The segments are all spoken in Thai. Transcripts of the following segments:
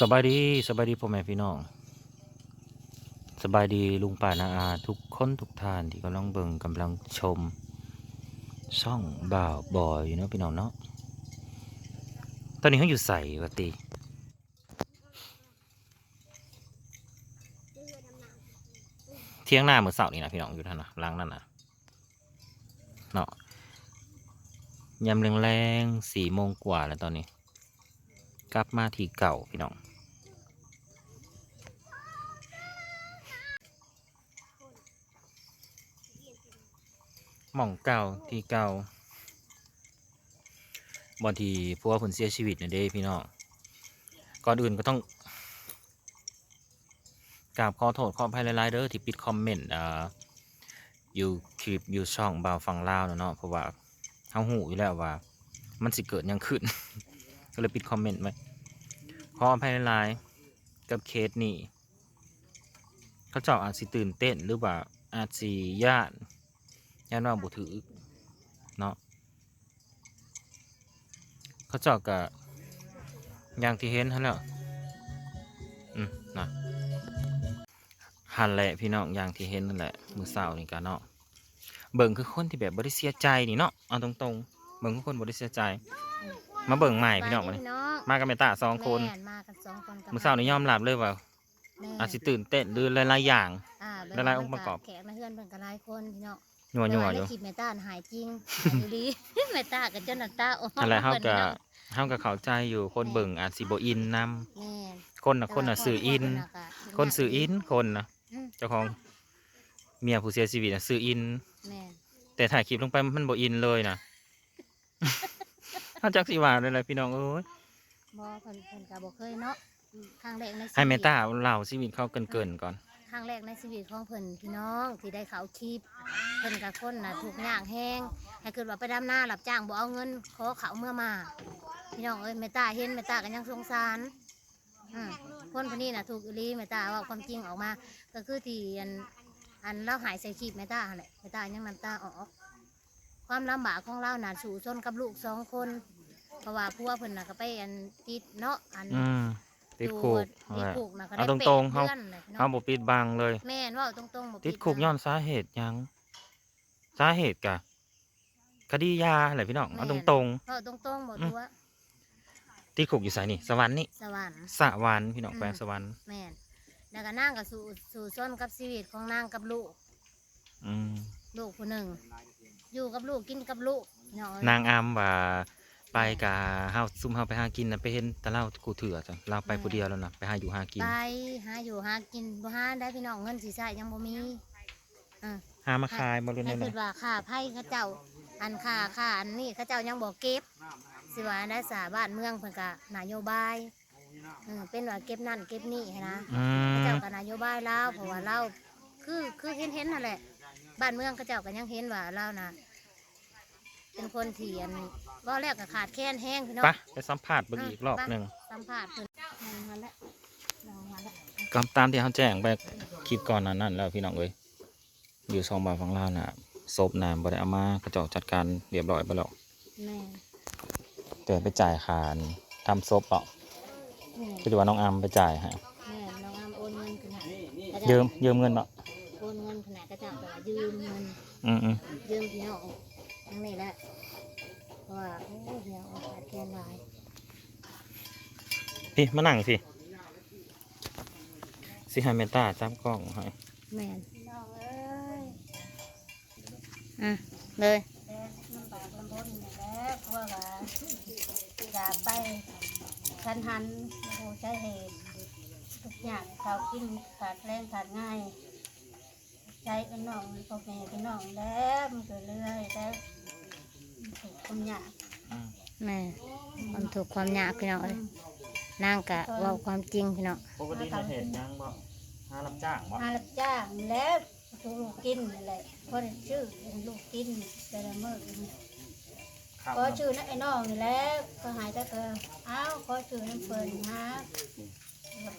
สบายดีสบายดีพ่อแม่พี่น้อง สบายดีลุงป่านาอาทุกคนทุกท่านที่กำลังเบิ่งกำลังชมช่องบ่าวบอยอยู่เนาะพี่น้องเนาะตอนนี้เขาอยู่ใส่ปกติเที่ยงหน้าเมื่อเสาร์นี่นะพี่น้องอยู่ท่านนะล้างนั่นนะเนาะยำแรงๆสี่โมงกว่าแล้วตอนนี้ กลับมาที่เก่าพี่น้องหม่องเก่าที่เก่าบางทีพวกผลเสียชีวิตนี่ยเด้พี่น้องก่อนอื่นก็ต้องกราบขอโทษขออภัยหลายๆเด้อที่ปิดคอมเมนต์อ่าอยู่คลิปอยู่ช่องบ่าวฟังลาวเนาะเนาะเพราะว่าเฮาหูอยู่แล้วว่า มันสิเกิดยังขึ้น ก็เลยปิดคอมเมนต์ไว้ ขออภัยหลายๆกับเคสนี้เขาเจ้าอาจสิตื่นเต้นหรือว่าอาจสิย่านย่านว่าบุถือเนาะเขาเจ้าก็อย่างที่เห็นหั่นแหล้วอืมนะหันแหละพี่น้องอย่างที่เห็นนั่นแหละมือเสานี่กันเนาะเบิ่งคือคนที่แบบบริเสียใจนี่เนาะเอาตรงๆเบิ่งคือคนบริเสียใจ มาเบิ่งใหม่พี่น้องมาไปนี่พี่น้องมากับเมตาสองคนแม่มากันสองคนกับมือเศร้านี่ยอมรับเลยว่าแม่อาจสิตื่นเต้นหรือหลายๆอย่างอ่าแบบละลายองค์ประกอบแขกมาเฮือนเพิ่นก็หลายคนพี่น้องนัวนัวๆอแต่ยู่ในคลิปแม่ตาหายจริงอยู่ดีแม่ตากับเจ้าหน้าตาโอ้อะไรเฮาพิ่นก็พี่น้องเฮาก็เข้าใจอยู่คนเบิ่งอาจสิบ่อินนํแม่คนน่ะคนน่ะสื่ออิน คนสื่ออินคนน่ะอืมเจ้าของเมียผู้เสียชีวิตน่ะสื่ออินแม่แต่ถ่ายคลิปลงไปมันบ่อินเลยน่ะ เฮาจักสิว่าได้เลยพี่น้องเอ้ยบ่เพิ่นเพิ่นก็บ่เคยเนาะอืมครั้งแรกในชีวิต ให้เมตาเล่าชีวิตเขาเกินๆก่อน ครั้งแรกในชีวิตของเพิ่นพี่น้องที่ได้เขาคลิปเพิ่นกับคนน่ะถูกย่างแห้งให้เกิดว่าไปดำนารับจ้างบ่เอาเงินขอเขาเมื่อมาพี่น้องเอ้ยแม่ตาเห็นแม่ตาก็ยังสงสารอืมคนคนนี้น่ะถูกอีหลีแม่ตาเว่าความจริงออกมา ก็คือที่อันอันเราหายใส่คลิปแม่ตาหั่นแหละแม่ตายังน้ำตาออก ความลำบากของเราน่ะสู่ชนกับลูกสองคน เพราะว่าผัวเพิ่นน่ะก็ไปอันติดเนาะอันอืมติดคุกติดนั่นแหละคุกน่ะก็เอาได้ตรงๆแปดเฮาดือนเลยพี่น้เฮาองบ่ปิดบังเลย แม่นเว่าตรงๆบ่ติดคุกย้อนสาเหตุหยัง สาเหตุกะคดียาอะไรพี่น้องเอาตรงเว่าตรงๆบ่อืมตัวๆติดคุกอยู่ไสนี่สวรรค์นี่สวรรค์ สวรรค์พี่น้องอืม แปลงสวรรค์แม่นแล้วก็นางก็สู่สู่ชนกับชีวิตของนางกับลูก อืมลูกผู้หนึ่งอยู่กับลูกกินกับลูกเนาะนางอามว่า ไปกะเฮาซุ่มเฮาไปหากินน่ะไปเห็นแต่เล่ากูเถื่อจ้ะเราไปผู้เดียวแล้วนะไปหาอยู่หากิน ไปหาอยู่หากินบ่หาได้พี่น้องเงินสิใช้ยังบ่มีอ่าหามาขายบ่รู้ให้แน่คิดว่าค่าไผ่เขาเจ้า อันค่าค่าอันนี้เขาเจ้ายังบ่เก็บ สิว่าได้สาบ้านเมืองเพิ่นก็นโยบายเออเป็นว่าเก็บนั่นเก็บนี่หั้นนะ อืเขาเจ้ามก็นโยบายลาวเพราะว่าเราคือคือเห็นเห็นนั่นแหละ บ้านเมืองเขาเจ้าก็ยังเห็นว่าเรานะเป็นคนเถียน ว่าแรกก็ขาดแคลนแห้งพี่น้อง ไปไปสัมภาษณ์เบิ่งอีกรอบหนึงสัมภาษณ์เพิ่นนั่นมาแล้วนั่นมาแล้วก็ตามที่เขาแจ้งไปคลิปก่อนนั้นนั่นแล้วพี่น้องเอ้ยอยู่ซองบาฝั่งลาวน่ะศพน้ำบ่ได้เอามากระจอกจัดการเรียบร้อยไปแล้วแม่แต่ไปจ่ายค่าทำศพเนาะแม่คือว่าน้องอามไปจ่ายให้แม่น้องอามโอนเงินขนาดยืมยืมเงินเนาะโอนเงินขนาดก็จะแต่ว่ายืมเงินอืมอืมยืมพี่น้องทั้งนี้แหละเพราะ ว่าโอ้ยพี่น้องขาดแคลนหลายพี่มานั่งพี่สิให้เมตตาจับกล้องให้แม่นน้องเอ้ยอะเลยลำบากลำบนนี่แหละเพราะว่าอยากไปทันหันโอ้โหใช้เหตุทุกอย่างเขาวกินขาดแรงขาดง่าย ใจเป็นน้องพ่อแม่เป็นน้องแล้วมันเกิดเรื่อยแล้วมันถูก ความยากอืมแม่มันถูกความยากพี่น้องเอ้ยนางกะว่าความจริงพี่น้องปกติในเหตุยังบ่หารับจ้างบ่หารับจ้างแล้วลูกกินนั่นแหละพอได้ชื่อให้ลูกกินแต่ละมื้อครับขอชื่อนั่นไอ้น้องนี่แหละก็หายแต่ก็เอ้าวขอชื่อนั่นเปิดฮะ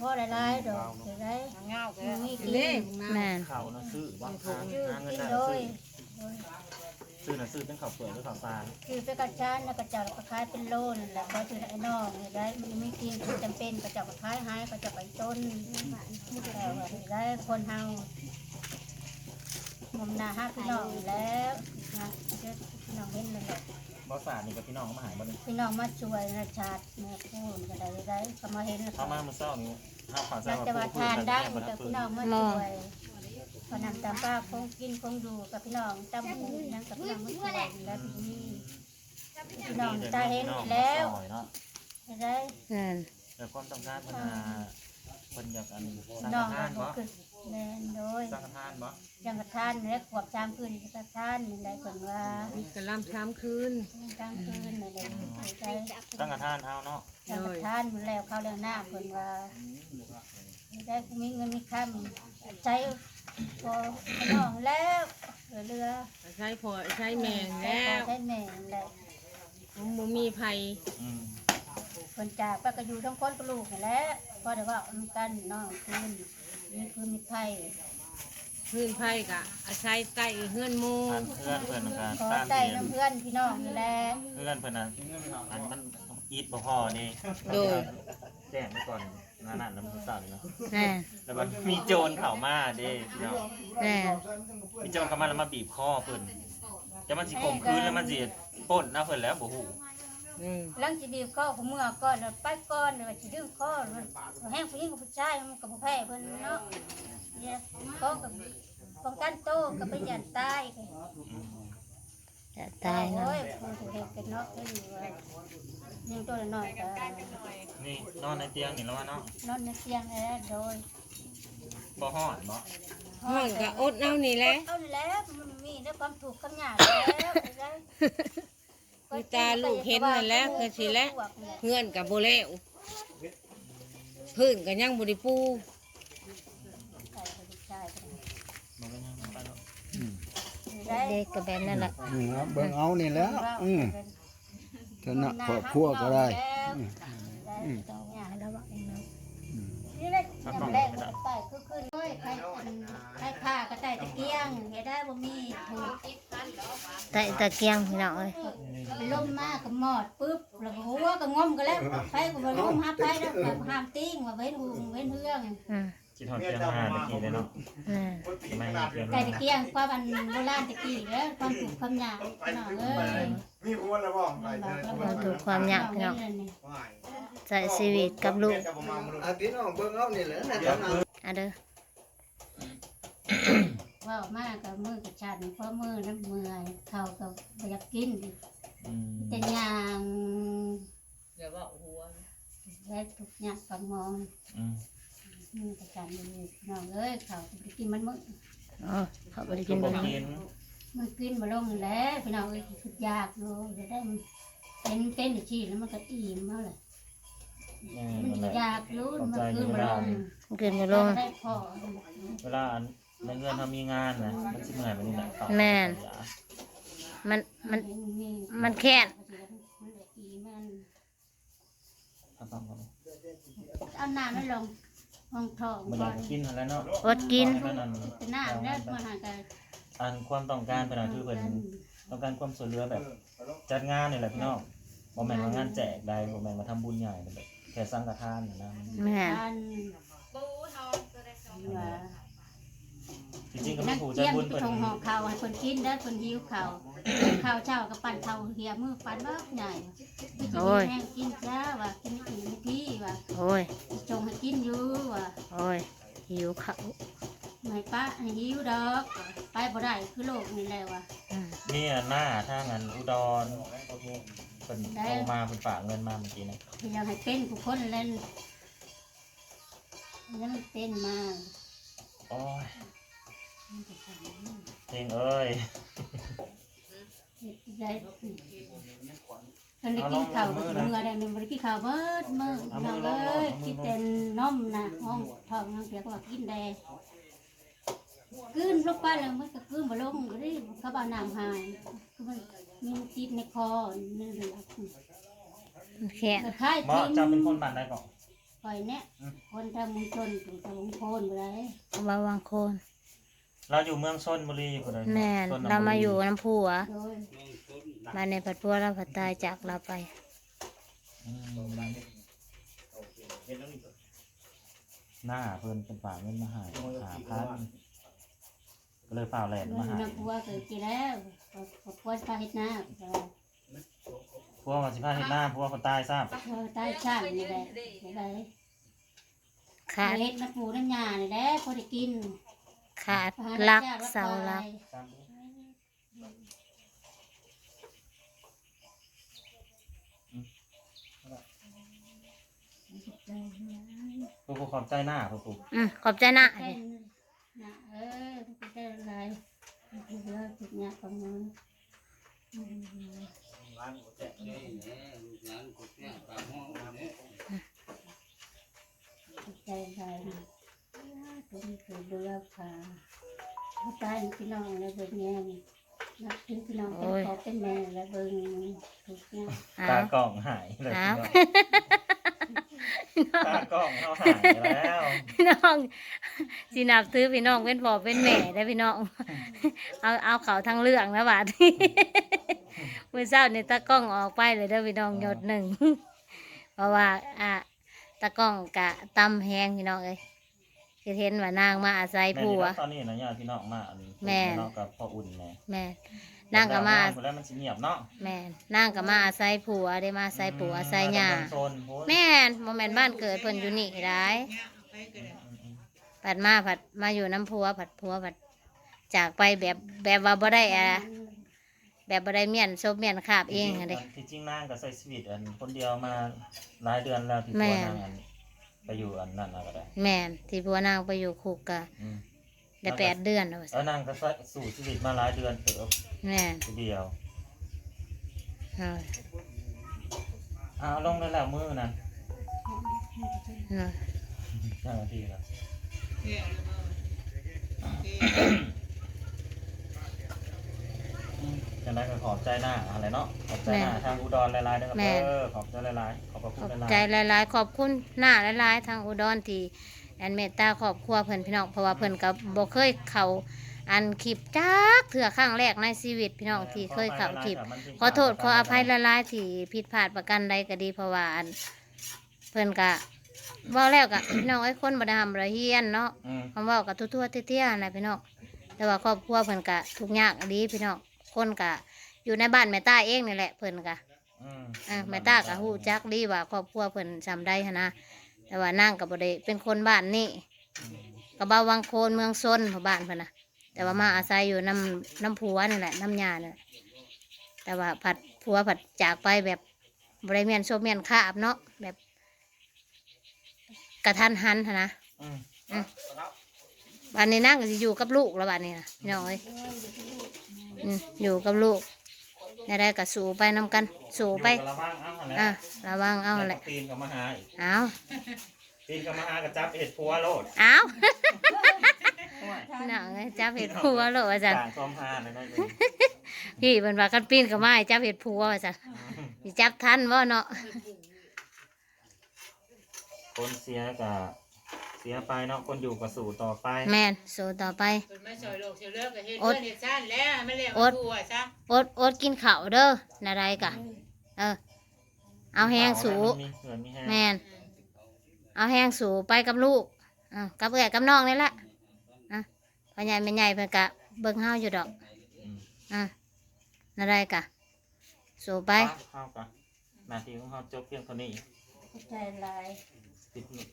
พ่อได้ไรดอกเดี๋ยวได้เงามีกินแม่นเขาน่ะซื้อบ่หาชื่อหาเงินกินได้โดซื้ยอ ซื้อน่ะซื้อเป็นข้าวเปลือกหรือข้าวสารคือไปกระชานแล้วกระเจ้าก็ขายเป็นโลนั่นแหละเพราะถือไอ้น้องนี่ได้มันไม่กินจำเป็นกระเจ้าก็ขายหายกระเจ้าไปต้นแล้วก็ได้คนเฮาหมุมหนาห้าพี่น้องแล้วนะเดี๋ยวพี่น้องเห็นเลยแหละบ่สารนี่กับพี่น้องก็มาหายบ่นี่พี่น้องมาช่วยนะชาติแม่พูดก็ได้ได้ก็มาเห็นแล้วเข้ามามื้อเช้านี้ข้าวขาวอยากจะมาทานได้กับพี่น้องมาช่วย พอนำตามป้าคงกินคงดูกับพี่น้องตำหูนั่งกับพี่น้องมาช่วยแล้วพี่นี่พี่น้องตาเห็นแล้วได้นั่นแต่ความต้องการเพิ่นน่ะเพิ่นอยากอันสร้างน้องทานก็บ่คือแม่นโดยสร้างทานบ่ยังกระทานเล็กขวบสามคืนกระทานนี่ได้ผลว่ากระลำช้ำคืนกลางคืนนี่ได้ได้สร้างทานเฮาเนาะยังกระทานมันแล้วเข้าแล้วหน้าผลว่าได้มีเงินมีคำใช้ พอน้องแล้วเรือใช้พอใช้แมงแล้วใช้แม่แล้วผมบ่มีภัยอืมคนจากป้าก็อยู่ทั้งคนกับลูกแหล้วพอได้ว่ามันกันน้องคืนมีคืนมีไข่พื้นไผ่กะอาศัยใต้เฮือนหมูทานเพื่อนเพิ่นนะครับขอตามใจที่น้ำเพื่อนพี่น้องนี่แหละเพื่อนเพิ่นน่ะอันมันอีทบ่พอนี่โดยแจ้งไว้ก่อน หนั่นน่ะน้ำมื้อเช้านี่เนาะแน่นแล้วมันมีโจรเข้ามาเด้พี่น้องแน่นมีโจรเข้ามาแล้วมาบีบคอเพิ่นจะมันสิข่มขืนแล้วมันสิปล้นนะเพิ่นแล้วบ่ฮู้อืมหลังจีบีบข้อของเมื่อก่อนแล้วไปก่อนเลยจีดึงข้อมันแห้งผู้หญิงกับผู้ชายมันกับผู้แพ้เพิ่นเนาะเนี่ยข้อกับป้องกันโตกับเป็นยันตายจะตายเนาะโอ้ยผู้ถูกเด็กกันเนาะก็อยู่ว่า ยิงตัวน้อยก็นี่นอนในเตียงนี่แล้วว่าเนาะนอนในเตียงแล้วโดยบ่ฮ้อนบ่ห้องกะอดเอานี่แหละเอาแล้วมันมีได้ความถูกข์คำหยาบแล้วคือตาลูกเห็นนั่นแหล้วคือสิแหล้วเฮือนกับโบแล้วพื้นกับยังบริปูมันก็ยังไปเนาะเด็กกับแบบนั่นแหละนี่นะเบิ่งเอานี่แหล้วอืม ชนะครอบครัวก็ได้อืมแล้วว่าเองเนาะนี่แหละอย่างแรกมันใต้คือขึ้นด้วยใครใครผ้าก็ใต้ตะเกียงเห็นได้บ่มีถูกแต่ตะเกียงพี่น้องเอ้ยล่มมากก็หมอดปุ๊บแล้วก็หัวก็งอมกันแล้วไปก็บ่ล้มหาไปแล้วก็ห้ามติ้งว่าเว้นหูเว้นเฮือง อืมคิดฮอดเตียงมาตะกี้เลยเนาะแน่นไม่มีเตียงไก่ตะเกียงความอันโบราณตะกี้แล้วความถูกความหยาบน้องเอ้ยมีหัวแล้วบ่ไปเถอะเราถูกความยากพี่น้องใช้ชีวิตกับลูกอะพี่น้องเบิ่งเอานี่แหละนะจ๊ะอะเด้อว่ามากกับมือกับชันเพราะมือน้ำมือเขาก็บ่อยากกินอืมแต่อย่างอย่าว่าหัวและทุกอย่างฟังมอง อืมมือกับชันนี่น้องเอ้ยเขาก็ไปกินมันมึอ๋อเขาบ่ได้กิกินนบ่เบิ่งกินมันกินมาลงแล้วพี่น้องเอ้ยคือยากอยู่จะได้มันเป็นเป็นชีแล้วมันก็อิ่มเท่าไหร่เออมันนั่นแหละอยากรู้มันคืนมาลงกินบ่ลงได้พอเวลาอันในเงินทำมีงานนะมันสิเหนื่อยแบบนี้แหละครับแม่นมันมันมันแค้นทำต้องก่อนเอาน้ำไม่ลง ห้องทองมันอยากกินอะไรเนาะอดกิน อันนั้นเป็นน้ำแล้วมาหากันอันความต้องการเป็นอันคือเพิ่นต้องการความช่วยเหลือแบบ จัดงานนี่แหละพี่น้องบ่แม่นว่างานแจกใดบ่แม่นว่าทำบุญใหญ่แบบแค่สังฆทานนะนะแม่นอันว่าจริงๆก็มีนักผู้ใจเที่ยงบุญไปเพิ่นส่งห่อข้าวให้คนกินได้คนหิวข้าว ข้าวเช้ากับปั่นข้าวเหี่ยมือปั่นบ้าใหญ่แห้งกินจ้าว่ากินไม่ถึงนาทีว่าโอ้ยจงให้กินอยู่ว่าโอ้ยหิวข้าวไม่ป้าให้หิวดอกไปบ่ได้คือโลกนี่แหละว่ะอืมมีอันหน้าทางอันอุดรเพิ่นโทรมาเพิ่นฝากเงินมาเมื่อกี้นะอยากให้เป็นผู้คนเล่นนั่นเป็นมาโอ้ยเพลงเอ้ย ได้ตอนนี้กินข้าวเมื่อได้มันบ่ได้กินข้าวเบิดมื้อน้องเอ้ยกินแต่นมนะห้องทองนางเปียกว่ากินแดงกลืนลงไปแล้วมันก็กลืนบ่ลงก็ได้เขาบาน้ำหายคือมันมีติดในคอนี่แหละมันแค้นคล้ายเหมาจะเป็นคนบ้านใดก่อนปล่อยเนี่ยคนทำมุงชนถูกทำมุงโพนไปเลยบาวางโคน เราอยู่เมืองชนบุรีพุ่นน่ะแม่นชนบุเรามาอยู่น้ำผัวโดยมาในผัดพัวเราผัดตายจากเราไป อืมหน้าเพิ่นเป็นฝากเงินมาใหาหาพันก็เลยฝ่ากแหลนโดมายหาน้ำพัวเกิดกี่แล้วพอพัวพาเฮ็ดหน้าพวกมาสิพาเฮ็ดหน้าพวกคนตายทราบเออใต้ชาตินี่แหละนี่แหละขาดเฮ็ดน้ำปูน้ำยานี่แหละพอได้กิน ขาดรักเสารักพวกขอบใจหน้าพวกกูอืมขอบใจนะใช่นะเออทุกได้อะไรทุกเรื่องทุกอย่างของมัน เรือค่ะผู้ตายพี่น้องและเบิ่งแง่นับถือพี่น้องเป็นพ่อเป็นแม่และเบิ่งทุกอย่างอ้าตาวกล้องหายเลยอ้าว ตากล้องเขาหายแล้วพี่น้องสินับถือพี่น้องเป็นพ่อเป็นแม่ได้อพี่น้อง เอาเอาเขาทั้งเรื่องนะบาดนี้เมื่อเช้านี่ตากล้องออกไปเลยเด้อพี่น้องหยดหนึ่งเพราะว่าอะตากล้องกะตำแหงพี่น้องเอ้ย คือเห็นว่านางมาอาศัยแม่ผันี่วเนาะตอนนี้นะญาติพี่น้องมาอันนี้แม่ พี่น้องกับพ่ออุ่นแน่แม่นางก็มาแล้วมันสิเงียบเนาะแม่นางก็มาอาศัยผัวได้มาอาศัยผัวอาศัยหญ้ามจกเมืองโซนโพสต์แม่นโมแมนบ้านเกิดเพิ่นอยู่นี่ได้ผัดมาผัดมาอยู่น้ำผัวผัดผัวผัดจากไปแบบแบบว่าบ่ได้อะแบบบ่ได้เมียนซบเมียนคาบเองอะเด้ ที่จริงนางก็ใส่สวีทอันคนเดียวมาหลายเดือนแล้วที่แม่ตัวนางอัน ไปอยู่อันนั้นน่ะก็ได้แม่นที่ผัวนางไปอยู่คุกกะอืมได้แปดเดือนแล้วว่าแล้ซั่วนนางก็ใส่สู่ชีวิตมาหลายเดือนเติบแม่นทีเดียวเอาเอาลงได้แล้วมือนั้นเอา ห้านาทีแล้ว จังไดก็ขอบใจหน้าอะไรเนาะขอบใจหน้าทางอุดรหลายๆเด้อครับเด้อขอบใจหลายๆขอบพระขคุอณบหลายใจหลายๆ ขอบคุณหน้าหลายๆ ทางอุดรที่อันเมตตาครอบครัวเพิ่นพี่น้องเพราะว่าเพิ่นก็บ่เคยเข้าอันคลิปจักเถื่อครั้งแรกในชีวิตพี่น้องที่เคยเข้าคลิป ขอโทษขออภัยละลายๆที่ผิดพลาดประกันใดก็ดีเพราะว่าอันเพิ่นกะเว่าแล้วกะ พี่น้องไอ้คนบ่ได้ทำระเฮียนเนาะอืมคำเว่ากับทั่วๆเตี้ยๆนะพี่น้องแต่ว่าครอบครัวเพิ่นกะทุกข์ยากอะดีพี่น้อง คนกะอยู่ในบ้านแม่ต้าเองนี่แหละเพิ่นกะอืมอ่าแม่ต้ากะฮู้จักดีว่าครอบครัวเพิ่นจำได้หั้นนะแต่ว่านางก็บ่ได้เป็นคนบ้านนี้ก็บ่าวังโคนเมืองซนของบ้านเพิ่นน่ะแต่ว่ามาอาศัยอยู่น้ำน้ำผัวนี่แหละน้ำยานี่แหละแต่ว่าผัดผัวผัดจากไปแบบบริเมียนโซเมียนคาบเนาะแบบกระทันหันหั้นนะอืม บ้านนี้นั่งก็จะอยู่กับลูกแล้วบ้านนี้นะพี่น้องเอ้ย อืมอยู่กับลูกได้ได้ก็สู่ไปน้ำกัน สู่ไป อยู่กับระวังเอาหั่นแหละอะระวังเอาแหละปีนกับมาหาอีกเอาปีนกับมาหากับจับเห็ดพัวโลดเอาพี่น้องเอ้ยจับเห็ดผัวโลกว่าจันต่างความหาเลยนะพี่เพิ่นว่ากันปีนกับไม้จับเห็ดผัวว่าจันสิจับทันบ่เนาะคนเสียกับเสียไปเนาะคนอยู่กับสู่ต่อไปแม่นสู่ต่อไป คนไม่ซอยโลกเสียเลิกก็เฮ็ดเพื่อนเฮ็ดซ่านแล้วไม่เรียกอว่าดทั่วซะอดอดกินข้าวเด้อนาไรกะ เออ เอาแห้งสู มันมีเงินมีแห้งแม่น เอาแห้งสูไปกับลูกอะกับเอื้อยกับน้องนี่แหละอะพ่อใหญ่แม่ใหญ่เพิ่นกะเบิ่งเฮาอยู่ดอกอืมอะนาไรกะ สูไป เข้ากันหนาทีของเขาจบเพียงเท่านี้ ใจลายสิบนิด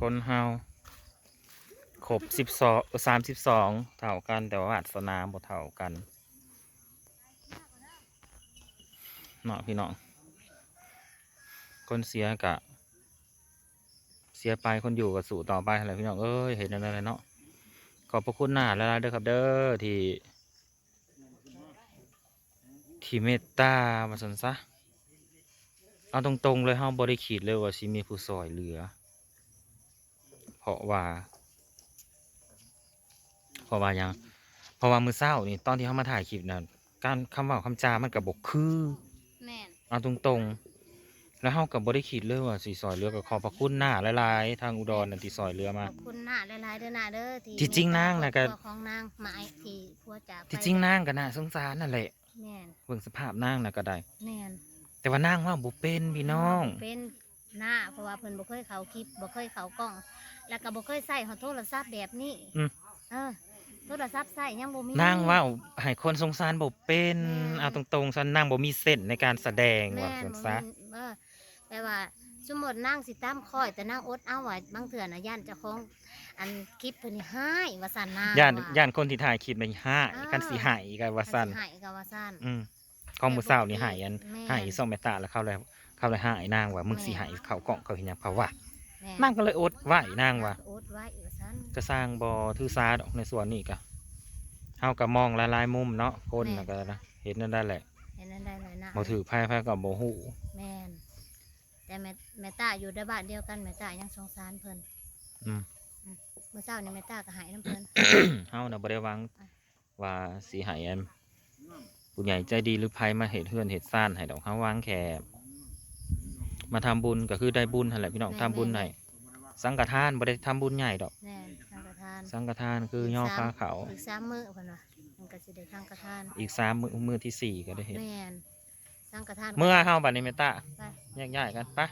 คนเฮาครบสิบสองสามสิบสองเท่ากันแต่ว่าวาสนาบ่เท่ากันเนาะพี่น้องคนเสียกะ เสียไปคนอยู่กับสู่ต่อไปอะไรพี่น้องเอ้ยเห็นอะไรเนาะขอบพระคุณหน้าแล้วเด้อครับ เด้อที่ที่เมตตามาสันซะเอาตรงๆเลยเฮาบ่ได้คิดเลยว่าสิมีผู้ซอยเหลือ ราะว่า เพราะว่าหยังเพราะว่ามื้อเช้านี่ตอนที่เฮามาถ่ายคลิปน่ะการคำเว้าคำจามันก็บ่คือแม่นเอาตรงแล้วเฮาก็บ่ได้คิดเลยว่าสิซอยเรือก็ขอบพระคุณหน้าหลายๆทางอุดรนั่นที่ซอยเรือขมา อบคุณหน้าหลายๆเด้อหน้าเด้อที่ที่จริงนางน่ะก็ ครอบครัวของนางหมายที่พัวจากไปที่จริงนางก็น่าสงสารนั่นแหละแม่นเบิ่งสภาพนางน่ะก็ได้ แม่นแต่ว่านางว่าบ่เป็นพี่น้อง เป็นหน้าเพราะว่าเพิ่นบ่เคยเข้าคลิปบ่เคยเข้ากล้อง แล้วก็บ่เคยใช้โทรศัพท์แบบนี้อืม เออ โทรศัพท์ใช้ยังบ่มี นางว่าให้คนสงสารบ่เป็นแม่น เอาตรงๆซะนางบ่มีเส้นในการแสดงแม่ว่านซั่นบ่ซะมีเออแต่ว่าสมมุตินางสิตามคอย แต่นางอดเอาไว้บางเทื่อน่ะย่านเจ้าของอันคลิปเพิ่นนี่หายว่าซั่นนางย่านว่ ย่านคนที่ถ่ายคลิปนี่หายอ่ากันสิหายกันว่าซั่นสิหายก็ว่าซั่น อืมของมื้อเช้านี่หายอันแม่น หายซ่องแม่ตาแล้วเข้าแล้วเข้าแล้วหายนางว่ามึงสิหายเข้ากล่องเขาเห็นหยังเพราะว่าแม่นางก็เลยอดไหวนางว่าอดไว้ว่าซั่นก็สร้างบ่ถือซาดอกในส่วนนี้ก็เฮาก็มองหลายๆมุมเนาะคนน่ะก็นะเห็นนั่นได้แหละเห็นนั้นได้เลยนะบ่ถือไพ่ไพ่ก็บ่ฮู้แม่นแต่แม่แม่ตาอยู่ในบ้านเดียวกันแม่ตายังสงสารเพิ่นอืมเมื่อเช้านี่แม่ตาก็หายน้ำเพิ่นเฮาน่ะบ่ได้หวังว่าสิให้อันผู้ใหญ่ใจดีหรือไผมาเฮ็ดเฮือนเฮ็ดซ่านให้ดอกเฮาหวางแค่ มาทำบุญก็คือได้บุญนั่นแหละพี่น้องทำบุญให้สังฆทานบ่ได้ทำบุญใหญ่ดอกแม่นทางกระทานสังฆทานคือย่อฟ้าเขาวอีกสามมื้อเพิ่นว่ามันก็สิได้ทางกระทาน อีกสามมื้อมื้อที่สี่ก็ได้เห็น แม่นสังกระทานเมื่อเฮาบัดนี้แม่ตาไปแยกย้ายกันไปะ